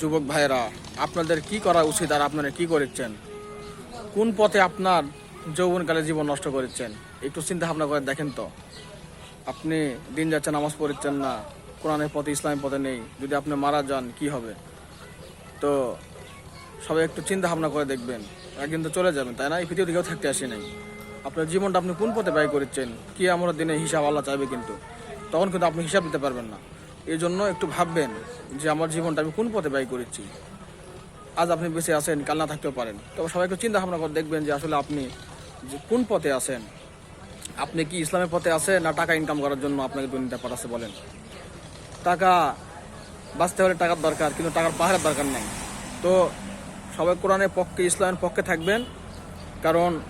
যুবক ভাইয়েরা, আপনাদের কি করা উচিত আর আপনারা কি করেছেন? কোন পথে আপনার যৌবনকালে জীবন নষ্ট করেছেন? একটু চিন্তা ভাবনা করে দেখেন তো। আপনি দিন যাচ্ছে নামাজ পড়ছেন না, কোরআনের পথে, ইসলামের পথে নেই, যদি আপনি মারা যান, কি হবে? তো সবাই একটু চিন্তা ভাবনা করে দেখবেন। একদিন তো চলে যাবেন, তাই না? এই পৃথিবীতে কেউ থাকতে আসি নাই। আপনার জীবনটা আপনি কোন পথে ব্যয় করেছেন? কি আমার দিনে হিসাব আল্লাহ চাইবে কিন্তু। তখন কিন্তু আপনি হিসাব দিতে পারবেন না। এই জন্য একটু ভাববেন যে আমার জীবনটা আমি কোন পথে ব্যয় করেছি। আজ আপনি বেঁচে আছেন, কাল না থাকতেও পারেন। তবে সবাই একটু চিন্তা ভাবনা করে দেখবেন যে আসলে আপনি যে কোন পথে আছেন। আপনি কি ইসলামের পথে আছেন না টাকা ইনকাম করার জন্য আপনাকে দুর্নীতি পাঠাচ্ছে বলেন? টাকা বাঁচতে হলে টাকার দরকার, কিন্তু টাকার পাহাড়ের দরকার নেই। তো সবাই কোরআনের পক্ষে, ইসলামের পক্ষে থাকবেন। কারণ,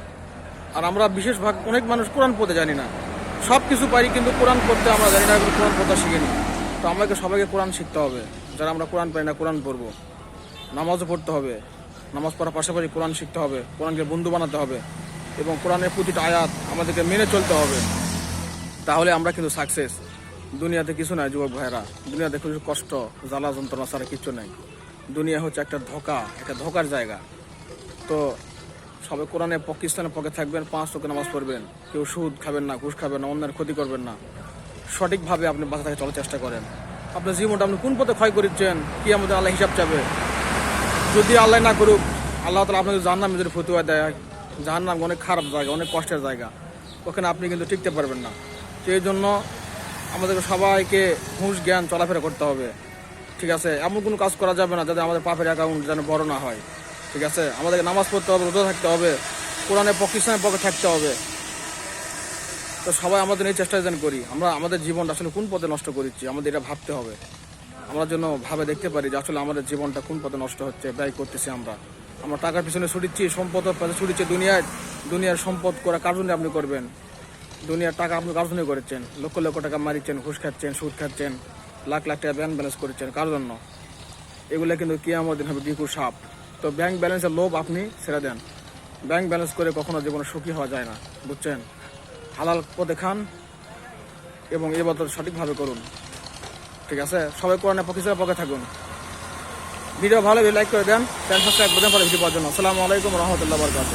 আর আমরা বিশেষভাগ অনেক মানুষ কোরআন পড়তে জানি না। সব কিছু পারি কিন্তু কোরআন পড়তে আমরা জানি না কোরআন পড়তে শিখিনি তো আমাকে সবাইকে কোরআন শিখতে হবে। যারা আমরা কোরআন পাই না, কোরআন পড়ব। নামাজও পড়তে হবে। নামাজ পড়ার পাশাপাশি কোরআন শিখতে হবে। কোরআনকে বন্ধু বানাতে হবে। এবং কোরআনের প্রতিটা আয়াত আমাদেরকে মেনে চলতে হবে। তাহলে আমরা কিন্তু সাকসেস দুনিয়াতে কিছু নাই, যুবক ভাইরা দুনিয়াতে কিছু কষ্ট, জ্বালা, যন্ত্রণা ছাড়া কিছু নাই। দুনিয়া হচ্ছে একটা ধোকা, একটা ধোকার জায়গা। তো সবাই কোরআনের পাকিস্তানের পক্ষে থাকবেন, পাঁচ তোকে নামাজ পড়বেন। কেউ সুদ খাবেন না, ঘুষ খাবেন না, অন্যের ক্ষতি করবেন না। সঠিকভাবে আপনি বাসা থেকে চলার চেষ্টা করেন। আপনার জীবনটা আপনি কোন পথে ক্ষয় করেছেন? কি আমাদের আল্লাহ হিসাব চাবে? যদি আল্লাহ না করুক, আল্লাহ তালা আপনাকে জাহান্নামে যদি ফতুয়া দেয়। জাহান্নাম অনেক খারাপ জায়গা, অনেক কষ্টের জায়গা। ওখানে আপনি কিন্তু টিকতে পারবেন না। তো এই জন্য আমাদেরকে সবাইকে হুঁশ জ্ঞান, চলাফেরা করতে হবে। ঠিক আছে? এমন কোনো কাজ করা যাবে না যাতে আমাদের পাপের অ্যাকাউন্ট যেন বড় না হয়। ঠিক আছে? আমাদেরকে নামাজ পড়তে হবে, রোজা থাকতে হবে। কোরআনে পকিস্তানের পক্ষে থাকতে হবে। তো সবাই আমাদের এই চেষ্টা যেন করি। আমরা আমাদের জীবনটা আসলে কোন পথে নষ্ট করেছি আমাদের এটা ভাবতে হবে। আমরা যেন ভাবে দেখতে পারি যে আসলে আমাদের জীবনটা কোন পথে নষ্ট হচ্ছে, ব্যয় করতেছি আমরা। আমরা টাকার পিছনে ছুটিচ্ছি সম্পদ ছুটিচ্ছি দুনিয়ায়। দুনিয়ার সম্পদ করা কার জন্য আপনি করবেন? দুনিয়ার টাকা আপনি কার জন্য করেছেন? লক্ষ লক্ষ টাকা মারিচ্ছেন, ঘুষ খাচ্ছেন, সুদ খাচ্ছেন, লাখ লাখ টাকা ব্যাংক ব্যালেন্স করেছেন, কার জন্য? এগুলো কিন্তু কি আমাদের হবে বিকুর সাপ। তো ব্যাংক ব্যালেন্সের লোভ আপনি ছেড়ে দেন। ব্যাংক ব্যালেন্স করে কখনো জীবনে সুখী হওয়া যায় না, বুঝছেন? হালাল পথে খান এবং এ বদল সঠিকভাবে করুন। ঠিক আছে? সবাই কোরআনে পক্ষে পক্ষে থাকুন। ভিডিও ভালো লাইক করে দেন চ্যানেল সাবস্ক্রাইব করে দেন পরে ভিডিও পাওয়ার জন্য। আসসালামু আলাইকুম রহমতুল্লাহ বরকাত